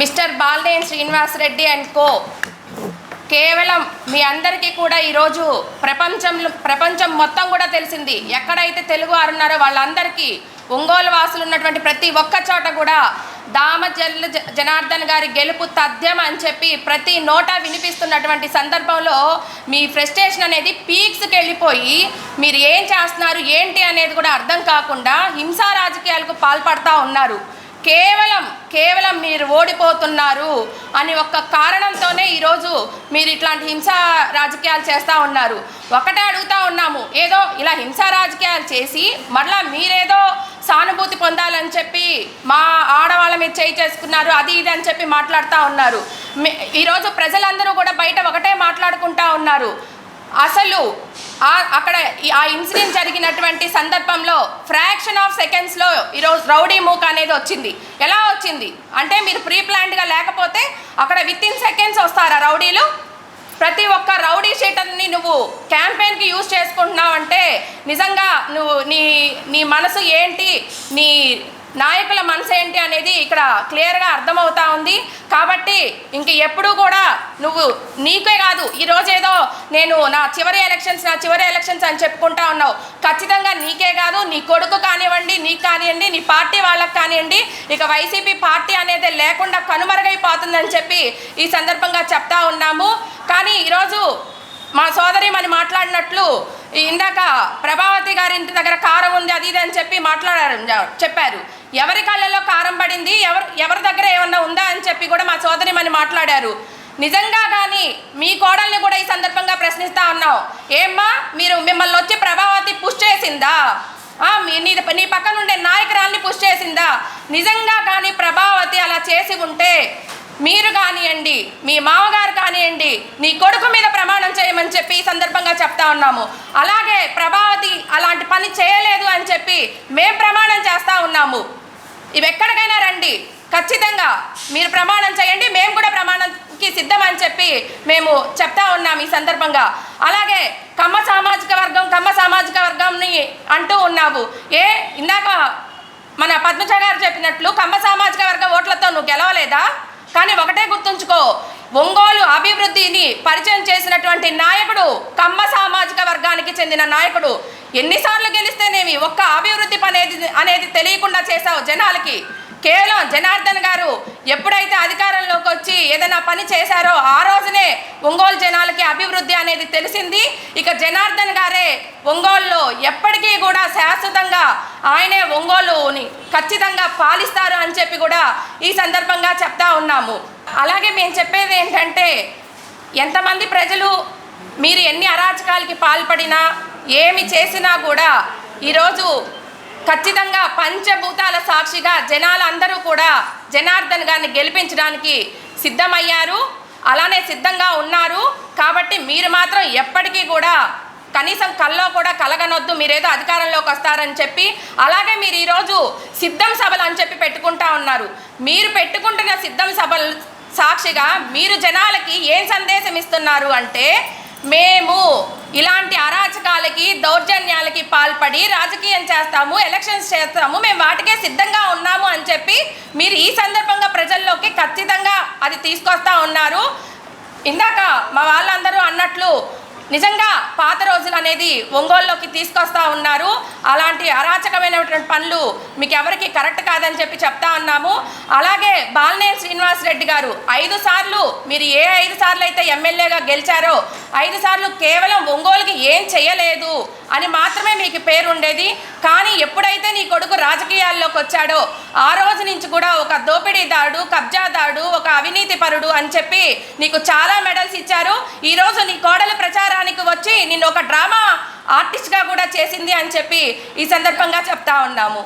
Mister Balden Srinivasareddy and co. కేవలం మీ అందరికీ కూడా ఈరోజు ప్రపంచంలో ప్రపంచం మొత్తం కూడా తెలిసింది. ఎక్కడైతే తెలుగు వారు ఉన్నారో వాళ్ళందరికీ ఒంగోలు వాసులు ఉన్నటువంటి ప్రతి ఒక్క చోట కూడా దామజల్లు జ- జనార్దన్ గారి గెలుపు తథ్యం అని చెప్పి ప్రతి నోట వినిపిస్తున్నటువంటి సందర్భంలో మీ ఫ్రస్ట్రేషన్ అనేది పీక్స్కి వెళ్ళిపోయి మీరు ఏం చేస్తున్నారు ఏంటి అనేది కూడా అర్థం కాకుండా హింసా రాజకీయాలకు పాల్పడతా ఉన్నారు. కేవలం కేవలం మీరు ఓడిపోతున్నారు అని ఒక్క కారణంతోనే ఈరోజు మీరు ఇట్లాంటి హింసా రాజకీయాలు చేస్తూ ఉన్నారు. ఒకటే అడుగుతా ఉన్నాము ఏదో ఇలా హింసా రాజకీయాలు చేసి మరలా మీరేదో సానుభూతి పొందాలని చెప్పి మా ఆడవాళ్ళ మీద చేయి చేసుకున్నారు అది ఇది అని చెప్పి మాట్లాడుతూ ఉన్నారు. ఈరోజు ప్రజలందరూ కూడా బయట ఒకటే మాట్లాడుకుంటా ఉన్నారు. అసలు అక్కడ ఈ- ఆ ఇన్సిడెంట్ జరిగినటువంటి సందర్భంలో ఫ్రాక్షన్ ఆఫ్ సెకండ్స్లో ఈరోజు రౌడీ మూక్ అనేది వచ్చింది. ఎలా వచ్చింది? అంటే మీరు ప్రీ ప్లాన్డ్గా లేకపోతే అక్కడ విత్ ఇన్ సెకండ్స్ వస్తారా రౌడీలు? ప్రతి ఒక్క రౌడీ షీటర్ని నువ్వు క్యాంపెయిన్కి యూజ్ చేసుకుంటున్నావు అంటే నిజంగా నువ్వు నీ నీ మనసు ఏంటి? నీ నాయకుల మనసు ఏంటి అనేది ఇక్కడ క్లియర్గా అర్థమవుతా ఉంది. కాబట్టి ఇంక ఎప్పుడూ కూడా నువ్వు నీకే కాదు ఈరోజు ఏదో నేను నా చివరి ఎలక్షన్స్ నా చివరి ఎలక్షన్స్ అని చెప్పుకుంటా ఉన్నావు. ఖచ్చితంగా నీకే కాదు నీ కొడుకు కానివ్వండి నీకు కానివ్వండి నీ పార్టీ వాళ్ళకి కానివ్వండి ఇక వైసీపీ పార్టీ అనేది లేకుండా కనుమరుగైపోతుందని చెప్పి ఈ సందర్భంగా చెప్తా ఉన్నాము. కానీ ఈరోజు మా సోదరి మని మాట్లాడినట్లు ఇందాక ప్రభావతి గారి ఇంటి దగ్గర కారం ఉంది అది ఇది అని చెప్పి మాట్లాడారు చెప్పారు. ఎవరి కళ్ళలో కారం పడింది? ఎవరు ఎవరి దగ్గర ఏమన్నా ఉందా అని చెప్పి కూడా మా సోదరి మని మాట్లాడారు. నిజంగా కానీ మీ కోడల్ని కూడా ఈ సందర్భంగా ప్రశ్నిస్తా ఉన్నావు. ఏమ్మా మీరు మిమ్మల్ని వచ్చి ప్రభావతి పుష్ చేసిందా? మీ నీ నీ పక్కన ఉండే నాయకురాల్ని పుష్ చేసిందా? నిజంగా కానీ ప్రభావతి అలా చేసి ఉంటే మీరు కానివ్వండి మీ మామగారు కానివ్వండి నీ కొడుకు మీద ప్రమాణం చేయమని చెప్పి ఈ సందర్భంగా చెప్తా ఉన్నాము. అలాగే ప్రభావతి అలాంటి పని చేయలేదు అని చెప్పి మేం ప్రమాణం చేస్తా ఉన్నాము. ఇవి ఎక్కడికైనా రండి. ఖచ్చితంగా మీరు ప్రమాణం చేయండి. మేము కూడా ప్రమాణంకి సిద్ధం అని చెప్పి మేము చెప్తా ఉన్నాం ఈ సందర్భంగా. అలాగే కమ్మ సామాజిక వర్గం కమ్మ సామాజిక వర్గంని అంటూ ఉన్నావు. ఏ? ఇందాక మన పద్మజ గారు చెప్పినట్లు కమ్మ సామాజిక వర్గ ఓట్లతో నువ్వు గెలవలేదా? కానీ ఒకటే గుర్తుంచుకో ఒంగోలు అభివృద్ధిని పరిచయం చేసినటువంటి నాయకుడు కమ్మ సామాజిక వర్గానికి చెందిన నాయకుడు. ఎన్నిసార్లు గెలిస్తేనేమి ఒక్క అభివృద్ధి అనేది అనేది తెలియకుండా చేశావు జనాలకి? కేవలం జనార్దన్ గారు ఎప్పుడైతే అధికారంలోకి వచ్చి ఏదైనా పని చేశారో ఆ రోజునే ఒంగోలు జనాలకి అభివృద్ధి అనేది తెలిసింది. ఇక జనార్దన్ గారే ఒంగోలులో ఎప్పటికీ కూడా శాశ్వతంగా ఆయనే ఒంగోలుని ఖచ్చితంగా పాలిస్తారు అని చెప్పి కూడా ఈ సందర్భంగా చెప్తా ఉన్నాము. అలాగే మేము చెప్పేది ఏంటంటే ఎంతమంది ప్రజలు మీరు ఎన్ని అరాచకాలకి పాల్పడినా ఏమి చేసినా కూడా ఈరోజు ఖచ్చితంగా పంచభూతాల సాక్షిగా జనాలందరూ కూడా జనార్దన్ గారిని గెలిపించడానికి సిద్ధమయ్యారు. అలానే సిద్ధంగా ఉన్నారు. కాబట్టి మీరు మాత్రం ఎప్పటికీ కూడా కనీసం కల్లో కూడా కలగనొద్దు. మీరేదో అధికారంలోకి వస్తారని చెప్పి అలాగే మీరు ఈరోజు సిద్ధం సభలు అని చెప్పి పెట్టుకుంటా ఉన్నారు. మీరు పెట్టుకుంటున్న సిద్ధం సభలు సాక్షిగా మీరు జనాలకి ఏం సందేశం ఇస్తున్నారు అంటే మేము ఇలాంటి అరాచకాలకి దౌర్జన్యాలకి పాల్పడి రాజకీయం చేస్తాము ఎలక్షన్స్ చేస్తాము మేము వాటికే సిద్ధంగా ఉన్నాము అని చెప్పి మీరు ఈ సందర్భంగా ప్రజల్లోకి ఖచ్చితంగా అది తీసుకొస్తా ఉన్నారు. ఇందాక మా వాళ్ళందరూ అన్నట్లు నిజంగా పాత రోజులు అనేది ఒంగోలులోకి తీసుకొస్తా ఉన్నారు. అలాంటి అరాచకమైనటువంటి పనులు మీకు ఎవరికి కరెక్ట్ కాదని చెప్పి చెప్తా ఉన్నాము. అలాగే బాలినేని శ్రీనివాస్ రెడ్డి గారు ఐదు సార్లు మీరు ఏ ఐదు సార్లు అయితే ఎమ్మెల్యేగా గెలిచారో ఐదు సార్లు కేవలం ఒంగోలుకి ఏం చేయలేదు అని మాత్రమే మీకు పేరు ఉండేది. కానీ ఎప్పుడైతే నీ కొడుకు రాజకీయాల్లోకి వచ్చాడో ఆ రోజు నుంచి కూడా ఒక దోపిడీదారుడు కబ్జాదారుడు ఒక అవినీతి పరుడు అని చెప్పి నీకు చాలా మెడల్స్ ఇచ్చారు. ఈరోజు నీ కోడల ప్రచారానికి వచ్చి నిన్ను ఒక డ్రామా ఆర్టిస్ట్గా కూడా చేసింది అని చెప్పి ఈ సందర్భంగా చెప్తా ఉన్నాము.